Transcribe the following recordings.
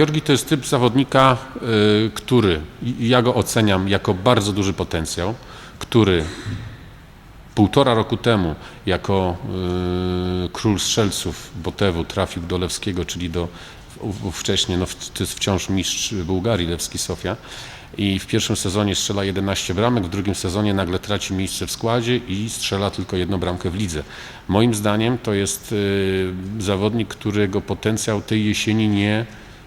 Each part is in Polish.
Georgi to jest typ zawodnika, y, który, ja go oceniam jako bardzo duży potencjał, który półtora roku temu jako y, król strzelców Botewu trafił do Lewskiego, czyli do wcześniej, no, to jest wciąż mistrz Bułgarii, Lewski Sofia. I w pierwszym sezonie strzela 11 bramek, w drugim sezonie nagle traci miejsce w składzie i strzela tylko jedną bramkę w lidze. Moim zdaniem to jest y, zawodnik, którego potencjał tej jesieni nie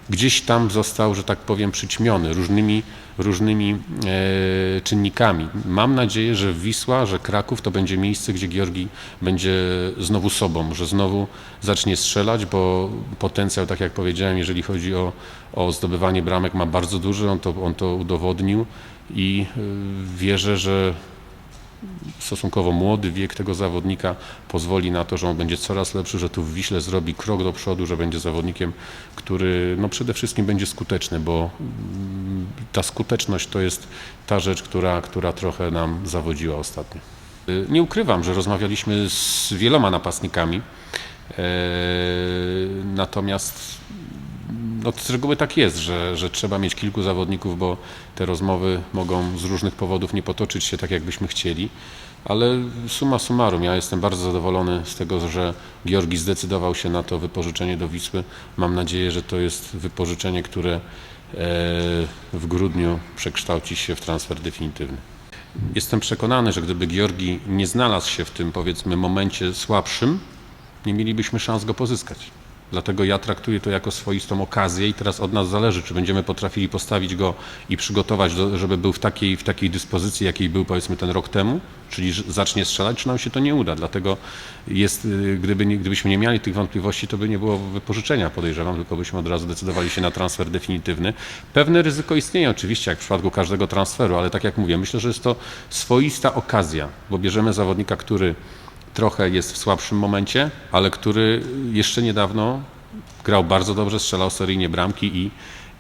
gdzieś tam został, że tak powiem, przyćmiony różnymi, różnymi e, czynnikami. Mam nadzieję, że Wisła, że Kraków to będzie miejsce, gdzie Georgi będzie znowu sobą, że znowu zacznie strzelać, bo potencjał, tak jak powiedziałem, jeżeli chodzi o, o zdobywanie bramek, ma bardzo duży, on to, on to udowodnił i y, wierzę, że stosunkowo młody wiek tego zawodnika pozwoli na to, że on będzie coraz lepszy, że tu w Wiśle zrobi krok do przodu, że będzie zawodnikiem, który no przede wszystkim będzie skuteczny, bo mm, ta skuteczność to jest ta rzecz, która, która trochę nam zawodziła ostatnio. Y, Nie ukrywam, że rozmawialiśmy z wieloma napastnikami, e, natomiast no, z reguły tak jest, że, że trzeba mieć kilku zawodników, bo te rozmowy mogą z różnych powodów nie potoczyć się tak, jakbyśmy chcieli. Ale summa summarum, ja jestem bardzo zadowolony z tego, że Georgi zdecydował się na to wypożyczenie do Wisły. Mam nadzieję, że to jest wypożyczenie, które e, w grudniu przekształci się w transfer definitywny. Jestem przekonany, że gdyby Georgi nie znalazł się w tym powiedzmy momencie słabszym, nie mielibyśmy szans go pozyskać. Dlatego ja traktuję to jako swoistą okazję i teraz od nas zależy, czy będziemy potrafili postawić go i przygotować, do, żeby był w takiej, w takiej dyspozycji, jakiej był powiedzmy ten rok temu, czyli zacznie strzelać, czy nam się to nie uda. Dlatego jest, y, gdyby gdybyśmy nie mieli tych wątpliwości, to by nie było wypożyczenia, podejrzewam, tylko byśmy od razu decydowali się na transfer definitywny. Pewne ryzyko istnieje oczywiście, jak w przypadku każdego transferu, ale tak jak mówię, myślę, że jest to swoista okazja, bo bierzemy zawodnika, który trochę jest w słabszym momencie, ale który jeszcze niedawno grał bardzo dobrze, strzelał seryjnie bramki i,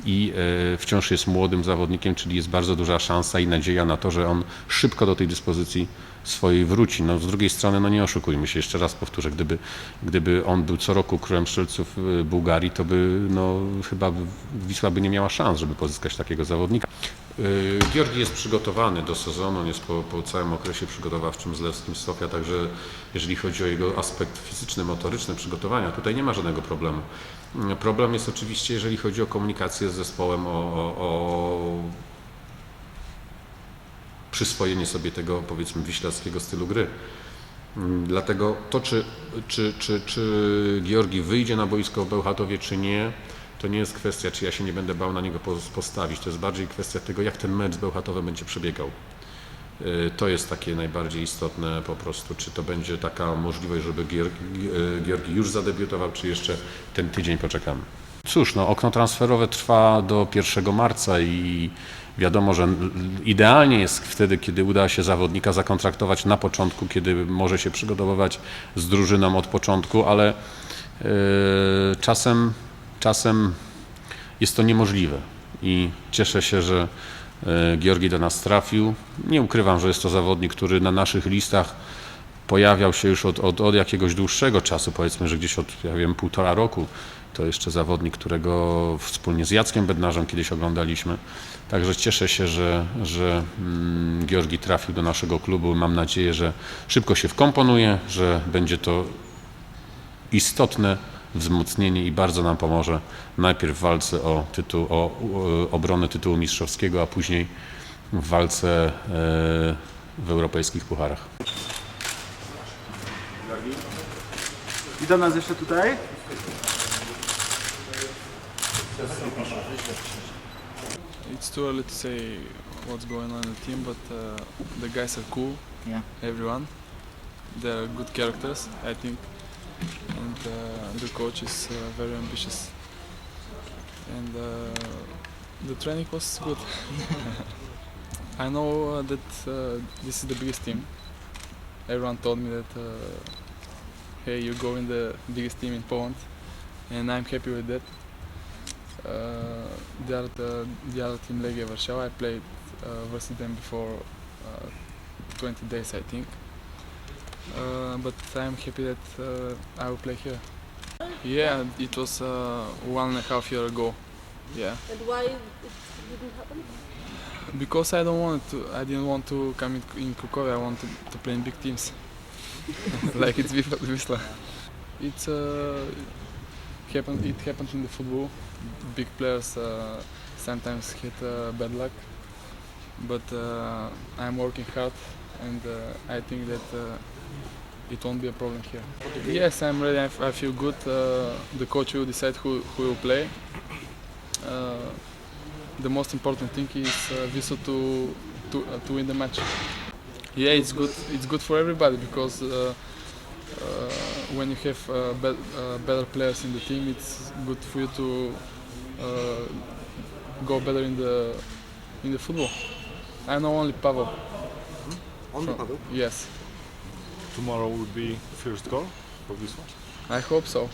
i e, wciąż jest młodym zawodnikiem, czyli jest bardzo duża szansa i nadzieja na to, że on szybko do tej dyspozycji swojej wróci. No, z drugiej strony, no nie oszukujmy się, jeszcze raz powtórzę, gdyby, gdyby on był co roku królem strzelców e, Bułgarii, to by no, chyba Wisła by nie miała szans, żeby pozyskać takiego zawodnika. Y, Georgi jest przygotowany do sezonu, on jest po, po całym okresie przygotowawczym z Lewskim Sofia, także jeżeli chodzi o jego aspekt fizyczny, motoryczny przygotowania, tutaj nie ma żadnego problemu. Y, Problem jest oczywiście, jeżeli chodzi o komunikację z zespołem, o, o, o przyswojenie sobie tego, powiedzmy, wiślackiego stylu gry. Mm, Dlatego to, czy, czy, czy, czy Georgi wyjdzie na boisko w Bełchatowie, czy nie, to nie jest kwestia, czy ja się nie będę bał na niego pos- postawić. To jest bardziej kwestia tego, jak ten mecz z Bełchatowem będzie przebiegał. Y, To jest takie najbardziej istotne po prostu, czy to będzie taka możliwość, żeby Gier- Gi- y, Georgi już zadebiutował, czy jeszcze ten tydzień poczekamy. Cóż, no, okno transferowe trwa do 1 marca i wiadomo, że idealnie jest wtedy, kiedy uda się zawodnika zakontraktować na początku, kiedy może się przygotowywać z drużyną od początku, ale yy, czasem, czasem jest to niemożliwe i cieszę się, że e, Georgi do nas trafił. Nie ukrywam, że jest to zawodnik, który na naszych listach pojawiał się już od, od, od jakiegoś dłuższego czasu, powiedzmy, że gdzieś od, ja wiem, półtora roku. To jeszcze zawodnik, którego wspólnie z Jackiem Bednarzem kiedyś oglądaliśmy. Także cieszę się, że, że mm, Georgi trafił do naszego klubu. Mam nadzieję, że szybko się wkomponuje, że będzie to istotne wzmocnienie i bardzo nam pomoże najpierw w walce o tytuł, o, o obronę tytułu mistrzowskiego, a później w walce e, w europejskich pucharach. I do nas jeszcze tutaj? It's too early to say what's going on in the team, but uh, the guys are cool. Yeah. Everyone, they're good characters, I think, and uh, the coach is uh, very ambitious. And uh, the training was good. I know uh, that uh, this is the biggest team. Everyone told me that, uh, hey, you go in the biggest team in Poland, and I'm happy with that. The other the other team Legia Warszawa I played versus them before uh, 20 days I think uh, but I'm happy that uh, I will play here yeah it was uh, one and a half year ago Yeah, And why it didn't happen? because I don't want to. I didn't want to come in, in Cracovia. I wanted to, play in big teams, like it's Wisla. Wisla. It's uh, happen. It happened in the football. Big players uh, sometimes hit uh, bad luck, but uh, I'm working hard, and uh, I think that uh, it won't be a problem here. Yes, I'm ready. I, feel good. Uh, the coach will decide who who will play. Uh, the most important thing is uh, Viso to to uh, to win the match. Yeah, it's good. It's good for everybody because uh, uh, when you have uh, be- better players in the team, it's good for you to go better in the in the football. I know only Pavel. Only Pavel? Yes, Tomorrow will be first goal for this one. I hope so.